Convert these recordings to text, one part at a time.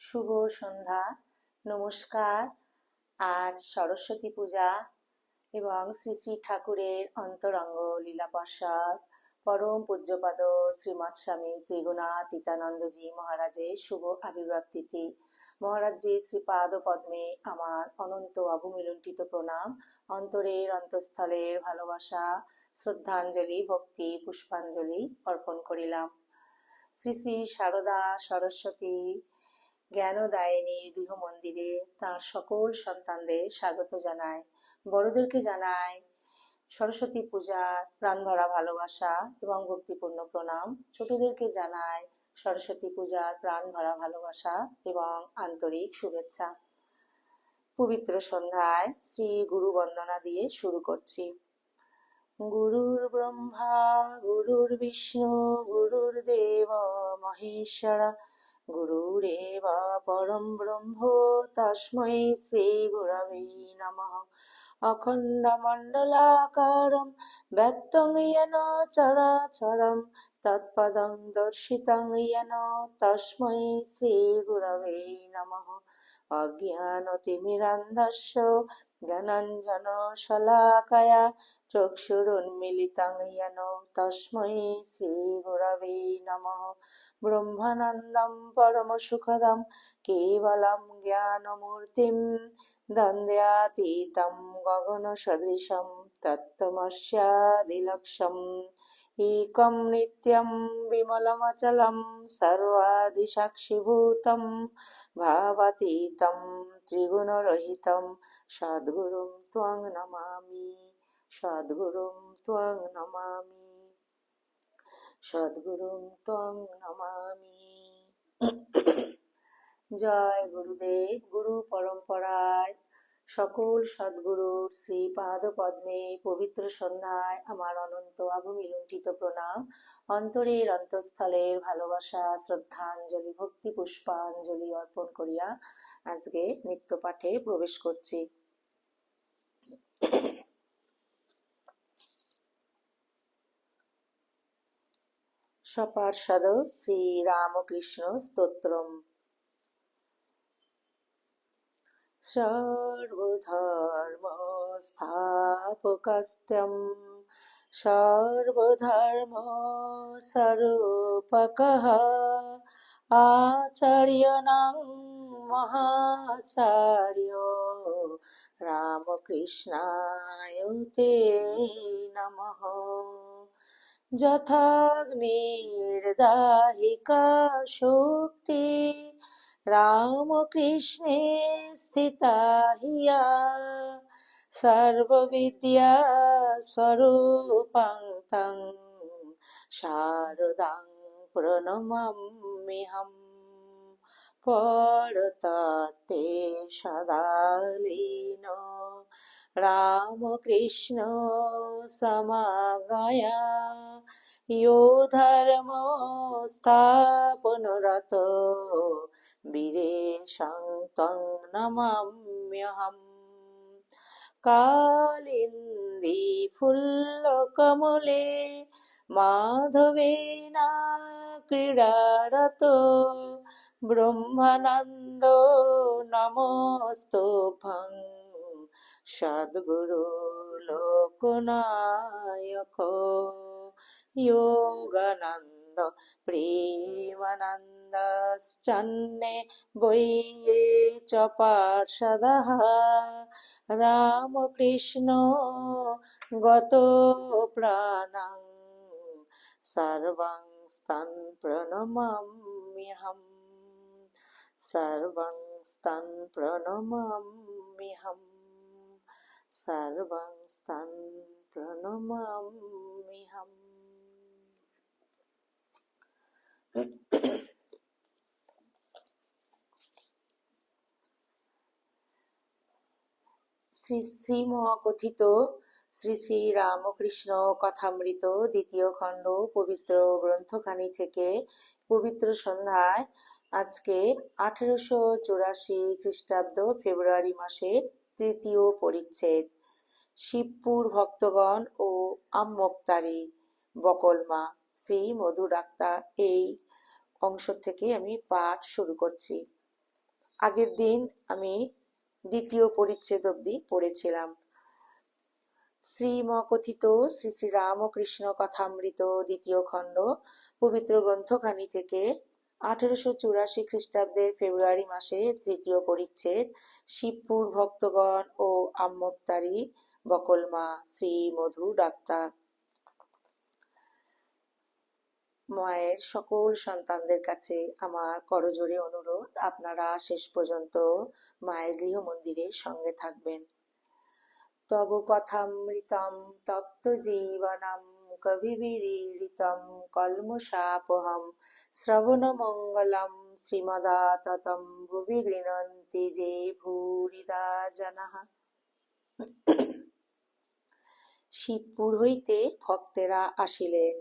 শুভ সন্ধ্যা, নমস্কার। আজ সরস্বতী পূজা এবং শ্রী শ্রী ঠাকুরের অন্তরঙ্গ লীলা প্রসাদ পরম পূজ্যপাদ শ্রীমৎ স্বামী ত্রিগুণাতীতানন্দজি মহারাজের শুভ আবির্ভাব তিথি মহারাজজি শ্রীপাদ পদ্মে আমার অনন্ত অবমিলুণ্ঠিত প্রণাম। অন্তরের অন্তঃস্থলের ভালোবাসা, শ্রদ্ধাঞ্জলি, ভক্তি, পুষ্পাঞ্জলি অর্পণ করিলাম। শ্রী শ্রী সারদা সরস্বতী জ্ঞানদায়িনীর গৃহ মন্দিরে তার সকল সন্তানদের স্বাগত জানায়। বড়দেরকে জানায়, সরস্বতী পূজার প্রাণভরা ভালোবাসা এবং ভক্তিপূর্ণ প্রণাম। ছোটদেরকে জানায়, সরস্বতী পূজার প্রাণ ভরা ভালোবাসা এবং আন্তরিক শুভেচ্ছা। পবিত্র সন্ধ্যায় শ্রী গুরু বন্দনা দিয়ে শুরু করছি। গুরুর ব্রহ্মা, গুরুর বিষ্ণু, গুরুর দেব, মহেশ্বর গুরুরেব পরম ব্রহ্ম তাস্মৈ শ্রী গুরবী নম। অখণ্ড মণ্ডলাকার ব্যক্ত চরাচর তৎপদর্শিত তাস্মৈ শ্রী গুরবী নম। অজ্ঞানতিমিরান্ধস্য জ্ঞানাঞ্জনশলাকয়া চক্ষুরুন্মিলিতাং যেন তস্मै শ্রীগুরবে নমঃ ব্রহ্মানন্দম পরমসুখদম কেবলম জ্ঞানমূর্তিম দ্বন্দ্বাতীতম গগনসদৃশম তত্ত্বমস্যাদিলক্ষম एकं नित्यं विमलमचलं सर्वादिसाक्षिभूतं भावातीतं त्रिगुणरहितं सद्गुरुं त्वं नमामि সদ্গুরুং ত্বং নমামি সদ্গুরুং ত্বং নমামি জয় গুরুদেব গুরু পরম্পরায় সকল সদ্গুরুর শ্রী পাদ পদ্মে পবিত্র সন্ধ্যায় আমার অনন্ত অবমিলুণ্ঠিত প্রণাম। অন্তরের অন্তঃস্থলের ভালোবাসা, শ্রদ্ধাঞ্জলি, ভক্তি, পুষ্পাঞ্জলি অর্পণ করিয়া আজকে নিত্য পাঠে প্রবেশ করছি। সপার্ষদ শ্রীরামকৃষ্ণ স্তোত্রম। সর্বধর্ম স্বরূপকः আচার্যনাং মহাচার্য। রামকৃষ্ণায় তে নমঃ। যথাগ্নির্দাহিকা শক্তি রামকৃষ্ণে স্থিতা হিয়া। সর্ববিদ্যা স্বরূপাং তং শারদাং প্রণমাম্যহম পরততে সদালীন रामकृष्ण समागया यो धर्मो स्थापनुरत वीरेशं तं नमाम्यहम् कालिन्दी फुल्लकमले माधवेना क्रीडारतो ब्रह्मानन्दो नमोऽस्तु भङ्ग सद्गुरु लोकनायक योगानन्द प्रेमानन्दश्चन्ने वैये च पार्षदः रामकृष्ण गतो प्राणं सर्वं स्तन् प्रणमाम्यहम् सर्वं स्तन् प्रणमाम्यहम् सर्वं स्तन् प्रणमाम्यहम् শ্রী শ্রী মহাকথিত শ্রী শ্রী রামকৃষ্ণ কথামৃত দ্বিতীয় খণ্ড পবিত্র গ্রন্থখানি থেকে পবিত্র সন্ধ্যায় আজকে আঠেরোশো চুরাশি খ্রিস্টাব্দ ফেব্রুয়ারি মাসের তৃতীয় পরিচ্ছেদ। শিবপুর ভক্তগণ ও আম্মোক্তারি বকলমা, শ্রী মধু ডাক্তার এই অংশ থেকে আমি পাঠ শুরু করছি। আগের দিন আমি দ্বিতীয় পরিচ্ছেদ অবধি পড়েছিলাম। শ্রীমকথিত শ্রী শ্রী রামকৃষ্ণ কথামৃত দ্বিতীয় খণ্ড পবিত্র গ্রন্থখানি থেকে আঠেরোশো চুরাশি খ্রিস্টাব্দের ফেব্রুয়ারি মাসে তৃতীয় পরিচ্ছেদ, শিবপুর ভক্তগণ ও আম্মত্তারি বকলমা শ্রী মধু ডাক্তার। মায়ের সকল সন্তানদের কাছে আমার করজোরে অনুরোধ, আপনারা শেষ পর্যন্ত মায়ের গৃহ মন্দিরের সঙ্গে থাকবেন। তব কথামৃতম তপ্ত জীবনম কবিবিরীড়িতম কলমশাপহম শ্রবণমঙ্গলম শ্রীমদাততম ভুবি গৃণন্তি যে ভূরিদা জনাঃ শিবপুর হইতে ভক্তেরা আসিলেন।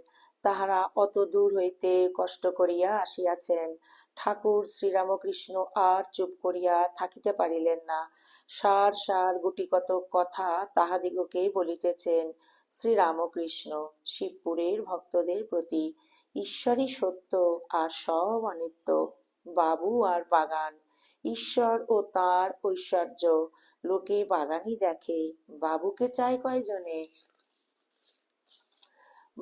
তাহারা অত দূর হইতে কষ্ট করিয়া আসিয়াছেন। ঠাকুর শ্রীরামকৃষ্ণ আর চুপ করিয়া থাকিতে পারিলেন না। সার সার গুটিকত কথা তাহাদিগকে বলিতেছেন শ্রীরামকৃষ্ণ শিবপুরের ভক্তদের প্রতি ঈশ্বরই সত্য আর সব অনিত্য। বাবু আর বাগান, ঈশ্বর ও তার ঐশ্বর্য। লোকে বাগানই দেখে, বাবুকে চায় কয়জনে?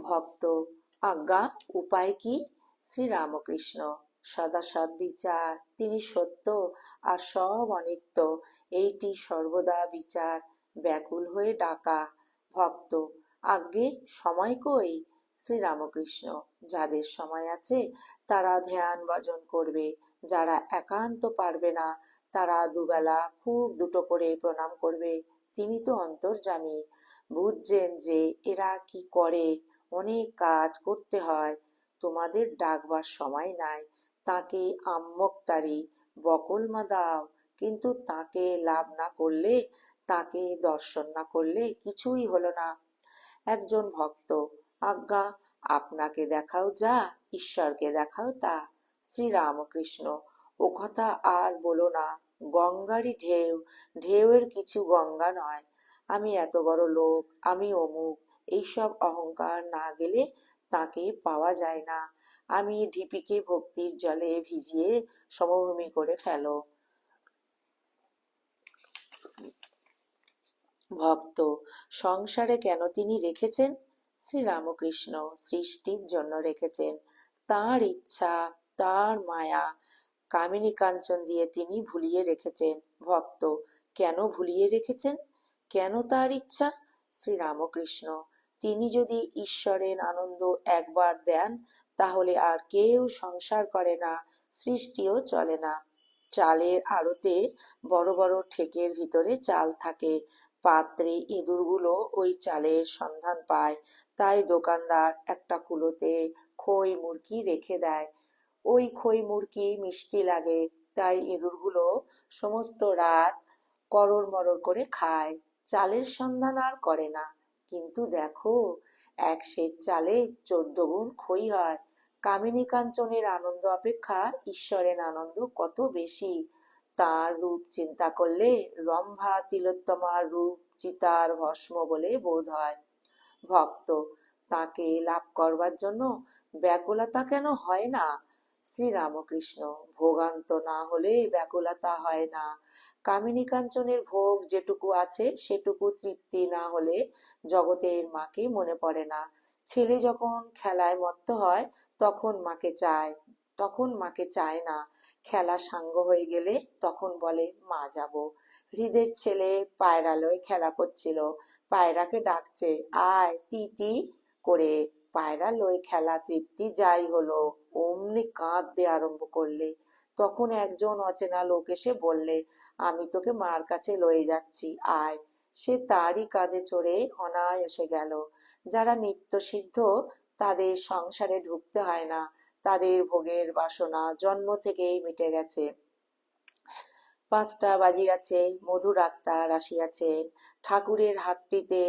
ভক্ত, আজ্ঞা, উপায় কি? শ্রীরামকৃষ্ণ, সদাসৎ বিচার, তিনি সত্য আর সব অনিত্য। এইটি সর্বদা বিচার, ব্যাকুল হয়ে ডাকা। ভক্ত। আজ্ঞে, সময় কই? শ্রীরামকৃষ্ণ, যাদের সময় আছে, তারা ধ্যান ভজন করবে। যারা একান্ত পারবে না, তারা দুবেলা খুব দুটো করে প্রণাম করবে। তিনি তো অন্তর্জামী বুঝছেন যে এরা কি করে? অনেক কাজ করতে হয়। তোমাদের ডাকবার সময় নাই। তাকে আম্মকতারি, বকলমা দাও। কিন্তু তাকে লাভ না করলে তাকে দর্শন না করলে কিছুই হলো না। একজন ভক্ত, আজ্ঞা, আপনাকে দেখাও যা, ঈশ্বরকে দেখাও তা, শ্রীরামকৃষ্ণ। ও কথা আর বলো না, গঙ্গারই ঢেউ, ঢেউয়ের কিছু গঙ্গা নয়। আমি এত বড় লোক, আমি অমুক, এইসব অহংকার না গেলে তাকে পাওয়া যায় না। আমি ঢিপিকে ভক্তির জলে ভিজিয়ে সমভূমি করে ফেলো। ভক্ত, সংসারে কেন তিনি রেখেছেন? শ্রীরামকৃষ্ণ সৃষ্টির জন্য রেখেছেন। তার ইচ্ছা, তার মায়া কামিনী কাঞ্চন দিয়ে তিনি ভুলিয়ে রেখেছেন। ভক্ত, কেন ভুলিয়ে রেখেছেন? কেন তার ইচ্ছা? শ্রীরামকৃষ্ণ, তিনি যদি ঈশ্বরের আনন্দ একবার দেন, তাহলে আর কেউ সংসার করে না, সৃষ্টিও চলে না। চালের আড়তে বড় বড় ঠেকের ভিতরে চাল থাকে। পাত্রে ইঁদুরগুলো ওই চালের সন্ধান পায়। তাই দোকানদার একটা কুলোতে খই মুরগি রেখে দেয়। ওই খই মুরগি মিষ্টি লাগে, তাই ইঁদুরগুলো সমস্ত রাত করর মরর করে খায়। চালের সন্ধান আর করে না। কিন্তু দেখো, এক সের চালে চোদ্দ গুণ খই হয়। কামিনী কাঞ্চনের আনন্দ অপেক্ষা ঈশ্বরের আনন্দ কত বেশি। তার রূপ চিন্তা করলে রম্ভা তিলোত্তমার রূপ চিতার ভস্ম বলে বোধ হয়। ভক্ত, তাকে লাভ করবার জন্য ব্যাকুলতা কেন হয় না? শ্রীরামকৃষ্ণ, ভোগান্ত না হলে ব্যাকুলতা হয় না। কামিনী কাঞ্চনের ভোগ যেটুকু আছে, সেটুকু তৃপ্তি না হলে জগতের মাকে মনে পড়ে না। ছেলে যখন খেলায় মত্ত হয়, তখন মাকে চায়। তখন মাকে চায় না। খেলা সাঙ্গ হয়ে গেলে তখন বলে, মা যাব। হৃদের ছেলে পায়রালয় খেলা করছিল। পায়রাকে ডাকছে, আয় তি তি করে। পায়রা লই খেলা তৃপ্তি যাই হলো, অমনি কাঁদতে আরম্ভ করলে। তখন একজন অচেনা লোক এসে বললে, আমি তোকে মার কাছে লয়ে যাচ্ছি, আয়। সে তারই কাঁধে চড়ে অনায়াসে গেল। যারা নিত্য সিদ্ধ তাদের সংসারে ঢুকতে হয় না। তাদের ভোগের বাসনা জন্ম থেকেই মিটে গেছে। পাঁচটা বাজিয়াছে মধু ডাক্তার আসিয়াছেন ঠাকুরের হাতটিতে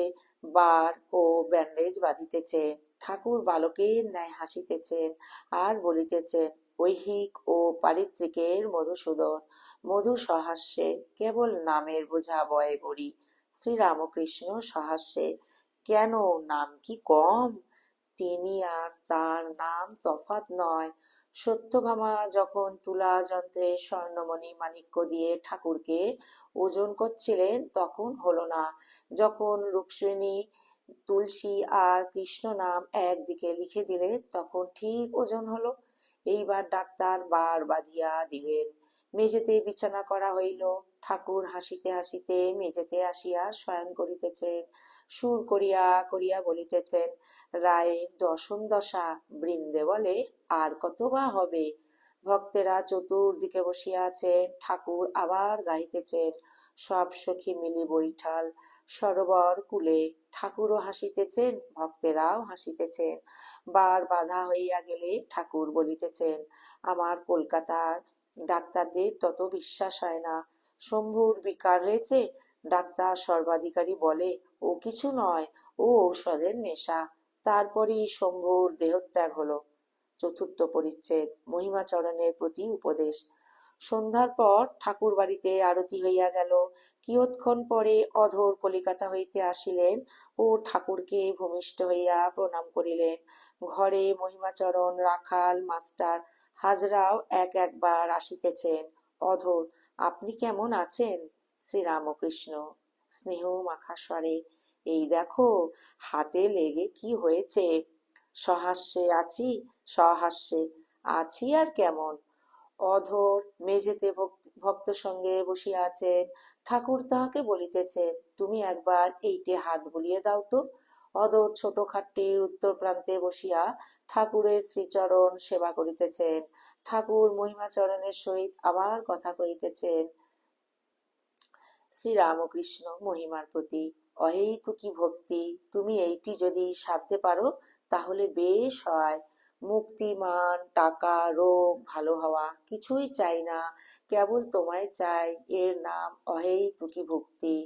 বার ও ব্যান্ডেজ বাঁধিতেছেন ঠাকুর বালকের ন্যায় হাসিতেছেন আর বলিতেছেন, ঐহিক ও পারিত্রিকের মধুসূদন মধু সহাস্যে কেবল নামের বোঝা বয়ে গড়ি শ্রীরামকৃষ্ণ সহাস্যে, কেন নাম কি কম? তিনি আর তার নাম তফাত নয়। সত্যভামা যখন তুলা যন্ত্রে স্বর্ণমণি মাণিক্য দিয়ে ঠাকুরকে ওজন করছিলেন, তখন হলো না। যখন রুক্মিণী, তুলসী আর কৃষ্ণ নাম একদিকে লিখে দিলেন, তখন ঠিক ওজন হলো। এইবার ডাক্তার বার বাঁধিয়া দিবেন মেঝেতে বিছানা করা হইল। ঠাকুর হাসিতে হাসিতে মেঝেতে আসিয়া শয়ন করিতেছেন, সুর করিয়া করিয়া বলিতেছেন রায়ের দশম দশা, বৃন্দে বলে আর কত বা হবে? ভক্তেরা চতুর্দিকে বসিয়া আছেন, ঠাকুর আবার গাইতেছেন সব সখী মিলি বৈঠাল, সরোবর কুলে ঠাকুরও হাসিতেছেন, ভক্তেরাও হাসিতেছেন। বার বাধা হইয়া গেলে ঠাকুর বলিতেছেন, আমার কলকাতার ডাক্তারদের তত বিশ্বাস হয় না শম্ভুর বিকার হয়েছে? ডাক্তার সর্বাধিকারী বলে, ও কিছু নয়, ও ঔষধের নেশা। তারপরই শম্ভুর দেহত্যাগ হলো। চতুর্থ পরিচ্ছেদ, মহিমাচরণের প্রতি উপদেশ। সন্ধ্যার পর ঠাকুর বাড়িতে আরতি হইয়া গেল। কিয়ৎক্ষণ পরে অধর কলিকাতা হইতে আসিলেন ও ঠাকুরকে ভূমিষ্ঠ হইয়া প্রণাম করিলেন। ঘরে মহিমাচরণ, রাখাল, মাস্টার, হাজরাও এক একবার আসিতেছেন। অধর আপনি কেমন আছেন? শ্রীরামকৃষ্ণ। স্নেহ মাখা স্বরে, এই দেখো, হাতে লেগে কি হয়েছে? সহাস্যে আছি সহাস্যে আছি আর কেমন? অধর মেঝেতে ভক্ত সঙ্গে বসিয়া আছেন। ঠাকুর তাহাকে বলিতেছে তুমি একবার এইটে হাত বুলিয়ে দাও তো। অধর ছোট খাটটির উত্তর প্রান্তে বসিয়া ঠাকুরের শ্রীচরণ সেবা করিতেছেন। ঠাকুর মহিমাচরণের সহিত আবার কথা কহিতেছেন, শ্রীরামকৃষ্ণ মহিমার প্রতি, অহেতুকি ভক্তি, তুমি এইটি যদি সাধতে পারো, তাহলে বেশ হয়। মুক্তি মান টাকা, রোগ, ভালো হওয়া, কিছুই চাই না, কেবল তোমায় চাই, এর নাম অহেতুকি ভক্তি।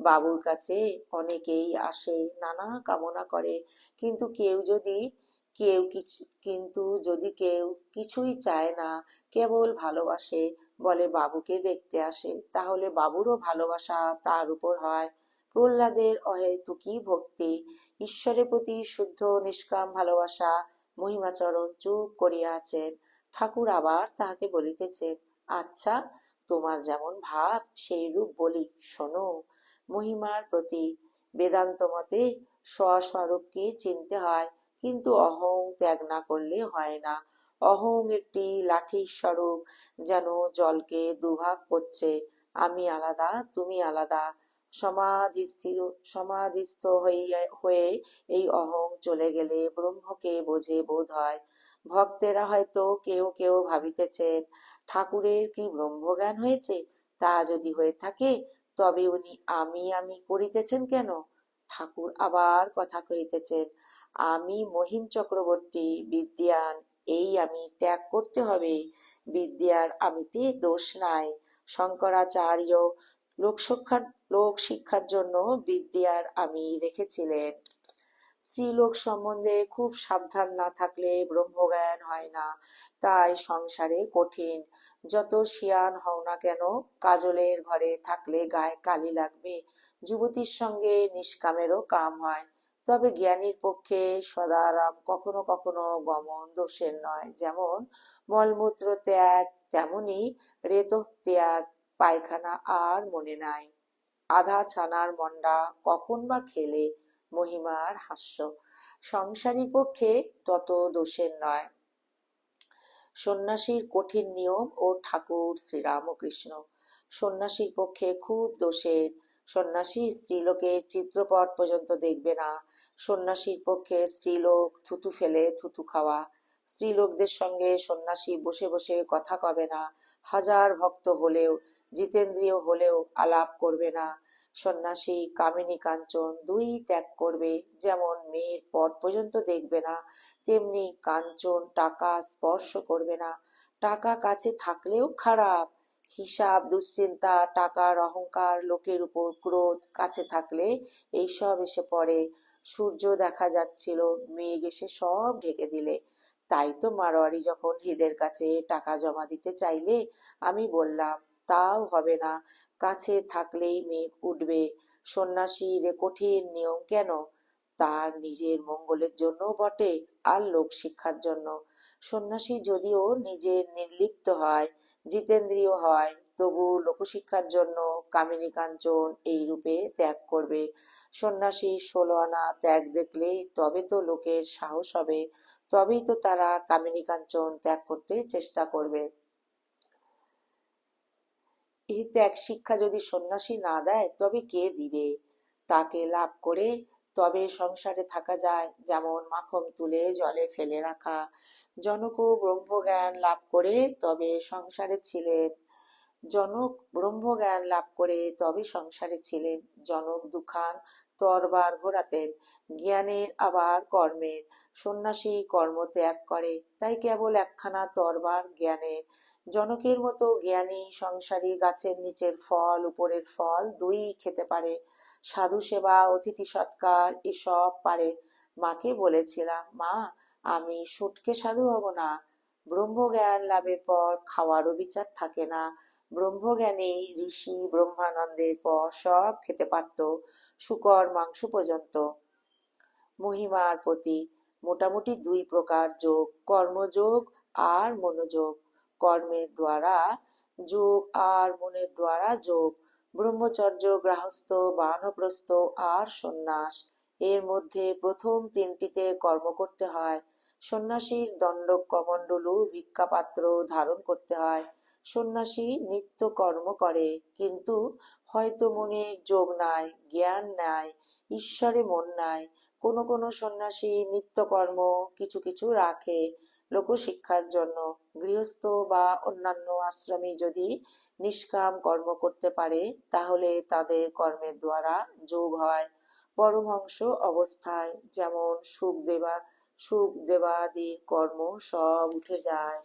বাবুর কাছে অনেকেই আসে, নানা কামনা করে, কিন্তু কেউ যদি, কেউ কিছু, কিন্তু যদি কেউ কিছুই চায় না, কেবল ভালোবাসে, বলে বাবুকে দেখতে আসে, তাহলে বাবুরও ভালোবাসা তার উপর হয়। প্রহ্লাদের অহেতুকি ভক্তি, ঈশ্বরের প্রতি শুদ্ধ, নিষ্কাম ভালোবাসা মহিমাচরণ চুপ করিয়া আছেন ঠাকুর আবার তাহাকে বলিতেছেন আচ্ছা তোমার যেমন ভাব সেই রূপ বলি, শোনো। মহিমার প্রতি বেদান্ত মতে স্বস্বরূপকে চিনতে হয়? কিন্তু অহং ত্যাগ না করলে হয় না। অহং একটি লাঠির স্বরূপ, যেন জলকে দুভাগ করছে। আমি আলাদা, তুমি আলাদা। সমাধিস্থির সমাধিস্থ হয়ে এই অহং চলে গেলে ব্রহ্মকে বোঝে বোধ হয়। ভক্তেরা হয়তো কেউ কেউ ভাবিতেছেন, ঠাকুরের কি ব্রহ্মজ্ঞান হয়েছে? তা যদি হয়ে থাকে, তবে উনি আমি আমি করিতেছেন কেন? ঠাকুর আবার কথা কহিতেছেন, আমি মহিম চক্রবর্তী, বিদ্যান, এই আমি ত্যাগ করতে হবে। বিদ্যার আমিতে দোষ নাই। শঙ্করাচার্য লোকশিক্ষার লোক শিক্ষার জন্য বিদ্যার আমি রেখেছিলেন। স্ত্রীলোক সম্বন্ধে খুব সাবধান না থাকলে ব্রহ্মজ্ঞান হয় না, তাই সংসারে কঠিন। যত শিয়ান হও না কেন, কাজলের ঘরে থাকলে গায়ে কালি লাগবে। যুবতীর সঙ্গে নিষ্কামেরও কাম হয়, তবে জ্ঞানীর পক্ষে সদারাম কখনো কখনো গমন দোষের নয়। যেমন মলমূত্র ত্যাগ, তেমনি রেত ত্যাগ, পায়খানা আর মনে নাই। আধা ছানার মন্ডা কখন বা খেলে মহিমার হাস্য। সংসারী পক্ষে তত দোষের নয়। সন্ন্যাসীর কঠিন নিয়ম ও ঠাকুর শ্রীরামকৃষ্ণ সন্ন্যাসীর পক্ষে খুব দোষের। সন্ন্যাসী স্ত্রীলোকে চিত্রপট পর্যন্ত দেখবে না। সন্ন্যাসীর পক্ষে স্ত্রীলোক থুতু ফেলে থুতু খাওয়া। স্ত্রীলোকদের সঙ্গে সন্ন্যাসী বসে বসে কথা কবে না, হাজার ভক্ত হলেও, জিতেন্দ্রীয় হলেও আলাপ করবে না। সন্ন্যাসী কামিনী কাঞ্চন দুই ত্যাগ করবে, যেমন মেয়ের পট পর্যন্ত দেখবে না। তেমনি কাঞ্চন টাকা স্পর্শ করবে না। টাকা কাছে থাকলেও খারাপ। হিসাব, দুশ্চিন্তা, টাকার অহংকার, লোকের উপর ক্রোধ কাছে থাকলে এইসব এসে পড়ে। সূর্য দেখা যাচ্ছিল, মেঘ এসে সব ঢেকে দিলে। তাই তো মারোয়ারি যখন হেদের কাছে টাকা জমা দিতে চাইলে আমি বললাম, তাও হবে না, কাছে থাকলেই মেঘ উঠবে। সন্ন্যাসীর কঠিন নিয়ম কেন? তার নিজের মঙ্গলের জন্য বটে আর লোক শিক্ষার জন্য। সন্ন্যাসী যদিও নিজের নির্লিপ্ত হয়, জিতেন্দ্রীয় হয় তবু লোকশিক্ষার জন্য কামিনী কাঞ্চন এই রূপে ত্যাগ করবে। সন্ন্যাসী ষোলো আনা ত্যাগ দেখলে তবে তো লোকের সাহস হবে, তবেই তো তারা কামিনী কাঞ্চন ত্যাগ করতে চেষ্টা করবে। এই ত্যাগ শিক্ষা যদি সন্ন্যাসী না দেয়, তবে কে দিবে? তাকে লাভ করে তবে সংসারে থাকা যায়, যেমন মাখন তুলে জলে ফেলে রাখা। জনকও ব্রহ্মজ্ঞান লাভ করে তবে সংসারে ছিলেন জনক ব্রহ্মজ্ঞান লাভ করে তবে সংসারে ছিলেন। জনক দুখান তরবার ঘোরাতেন। জ্ঞানের আবার কর্মের সন্ন্যাসী কর্ম ত্যাগ করে। তাই কেবল একখানা তরবার জ্ঞানের জনকের মতো জ্ঞানী সংসারী গাছের নিচের ফল, উপরের ফল দুই খেতে পারে। সাধু সেবা, অতিথি সৎকার এসব পারে। মাকে বলেছিলাম, মা, আমি সুটকে সাধু হব না। ব্রহ্মজ্ঞান লাভের পর খাওয়ারও বিচার থাকে না। ব্রহ্মজ্ঞানী, ঋষি ব্রহ্মানন্দের পর সব খেতে পারত, শুকর, মাংস পর্যন্ত। মহিমার প্রতি মোটামুটি দুই প্রকার যোগ, কর্মযোগ আর মনোযোগ। কর্মের দ্বারা যোগ আর মনের দ্বারা যোগ। ব্রহ্মচর্য, গৃহস্থ, বানপ্রস্থ আর সন্ন্যাস। এর মধ্যে প্রথম তিনটিতে কর্ম করতে হয়। সন্ন্যাসীর দণ্ড কমণ্ডলু ভিক্ষাপাত্র ধারণ করতে হয়। সন্ন্যাসী নিত্য কর্ম করে, কিন্তু হয়তো মনের যোগ নাই, জ্ঞান নাই, ঈশ্বরে মন নাই। কোনো কোনো সন্ন্যাসী নিত্যকর্ম কিছু কিছু রাখে লোকশিক্ষার জন্য। গৃহস্থ বা অন্যান্য আশ্রমে যদি নিষ্কাম কর্ম করতে পারে, তাহলে তাদের কর্মের দ্বারা যোগ হয়। পরমহংস অবস্থায় যেমন সুখ দেবা সুখ দেবাদির কর্ম সব উঠে যায়।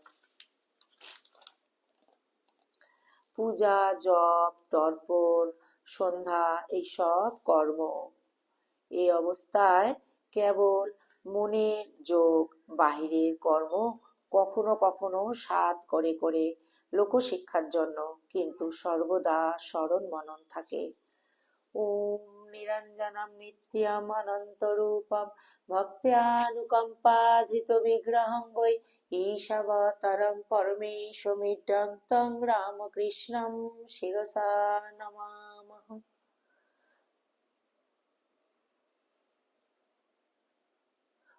পূজা, জপ, তর্পণ, সন্ধ্যা, এইসব কর্ম। এই অবস্থায় কেবল মনের যোগ, বাহিরের কর্ম কখনো কখনো সাত করে করে লোকশিক্ষার জন্য কিন্তু সর্বদা স্মরণ মনন থাকে। ওম নিরঞ্জনম নিত্যম অনন্তরূপম ভক্ত্যানুকম্পাধৃত বিগ্রহং বৈ ঈশাবতারং পরমেশমিডং তং রামকৃষ্ণম শিরসা নমামহ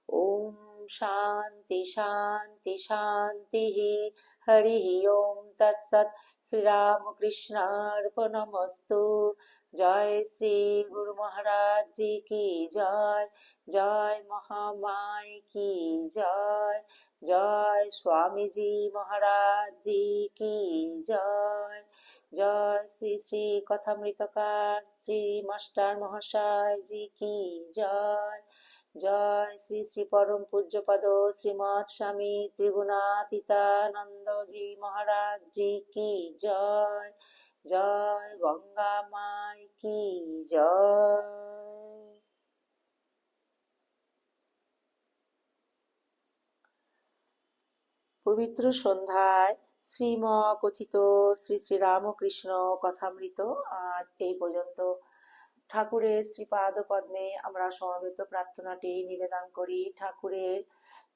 ॐ शान्ति शान्ति शान्तिः हरिः ॐ तत्सत् श्रीरामकृष्णार्पणमस्तु জয় শ্রী গুরু মহারাজ জি কি জয় জয় মহামায় কি জয় জয় স্বামীজি মহারাজ জি কি জয় জয় শ্রী শ্রী কথামৃতকার শ্রী মাস্টার মহাশয় জি কি জয় জয় শ্রী শ্রী পরম পূজ্যপদ শ্রীমৎ স্বামী ত্রিগুণাতীতানন্দজি মহারাজ জি কি জয় জয় গঙ্গা মাই কি জয়। পবিত্র সন্ধ্যায় শ্রীম কথিত শ্রী শ্রী রামকৃষ্ণ কথামৃত আজ এই পর্যন্ত। ঠাকুরের শ্রীপাদ পদ্মে আমরা সমবেত প্রার্থনাটি নিবেদন করি। ঠাকুরের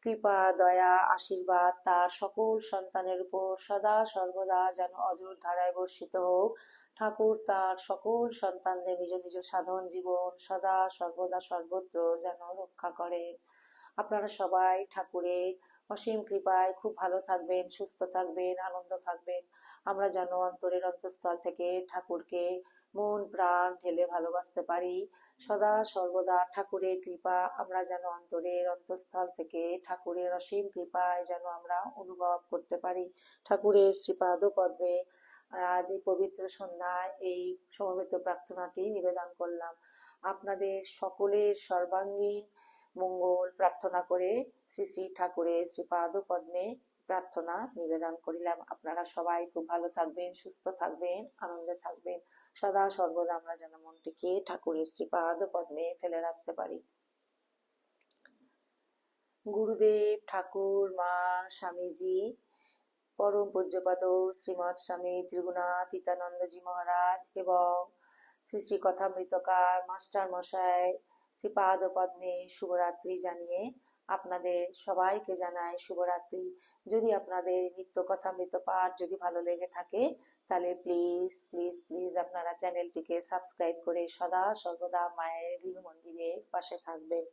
কৃপা, দয়া, আশীর্বাদ তার সকল সন্তানের উপর সদা সর্বদা যেন অজর ধারায় বর্ষিত হোক। ঠাকুর তার সকল সন্তানদের নিজ নিজ সাধন জীবন সদা সর্বদা সর্বত্র যেন রক্ষা করে। আপনারা সবাই ঠাকুরের অসীম কৃপায় খুব ভালো থাকবেন, সুস্থ থাকবেন, আনন্দ থাকবেন। আমরা যেন অন্তরের অন্তঃস্থল থেকে ঠাকুরকে মন, প্রাণ ঢেলে ভালোবাসতে পারি। সদা সর্বদা ঠাকুরের কৃপা, আমরা যেন অন্তরের অন্তঃস্থল থেকে ঠাকুরের অসীম কৃপায় যেন আমরা অনুভব করতে পারি। ঠাকুরের শ্রীপাদ পদ্মে আজ এই পবিত্র সন্ধ্যায় এই সমবেত প্রার্থনাটি নিবেদন করলাম। আপনাদের সকলের সর্বাঙ্গীন মঙ্গল প্রার্থনা করে শ্রী শ্রী ঠাকুরের শ্রীপাদ পদ্মে প্রার্থনা, নিবেদন করিলাম। আপনারা সবাই খুব ভালো থাকবেন, সুস্থ থাকবেন, আনন্দে থাকবেন। সদা সর্বদা আমরা যেন মনটিকে ঠাকুরের শ্রীপাদ পদ্মে ফেলে রাখতে পারি। গুরুদেব, ঠাকুর, মা, স্বামীজি, পরম পূজ্যপাদ শ্রীমৎ স্বামী ত্রিগুণাতীতানন্দজি মহারাজ এবং শ্রী শ্রী কথামৃতকার মাস্টার মশাই শ্রীপাদ পদ্মে শুভরাত্রি জানিয়ে আপনাদের সবাইকে জানাই শুভরাত্রি। যদি আপনাদের নিত্য কথা মৃত পাঠ যদি ভালো লেগে থাকে, তাহলে প্লিজ প্লিজ প্লিজ আপনারা চ্যানেলটিকে সাবস্ক্রাইব করে সদা সর্বদা মায়ের গৃহ মন্দিরে পাশে থাকবেন।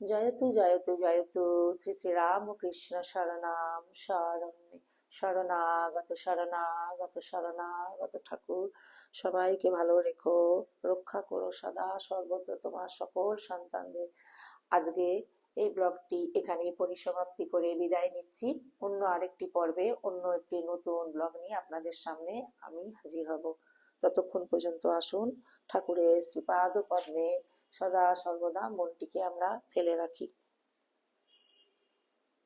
জয়তু জয়তু জয়তু, শ্রী শ্রী রামকৃষ্ণ শরণাম, শরণে, শরণাগত শরণাগত শরণাগত ঠাকুর, সবাইকে ভালো রেখো, রক্ষা করো সদা সর্বত্র তোমার সকল সন্তানদের। আজকে এই ব্লগটি এখানে পরিসমাপ্তি করে বিদায় নিচ্ছি। অন্য আরেকটি পর্বে, অন্য একটি নতুন ব্লগ নিয়ে আপনাদের সামনে আমি হাজির হব। ততক্ষণ পর্যন্ত আসুন, ঠাকুরের শ্রীপাদ পদ্মে সদা সর্বদা মনটিকে আমরা ফেলে রাখি।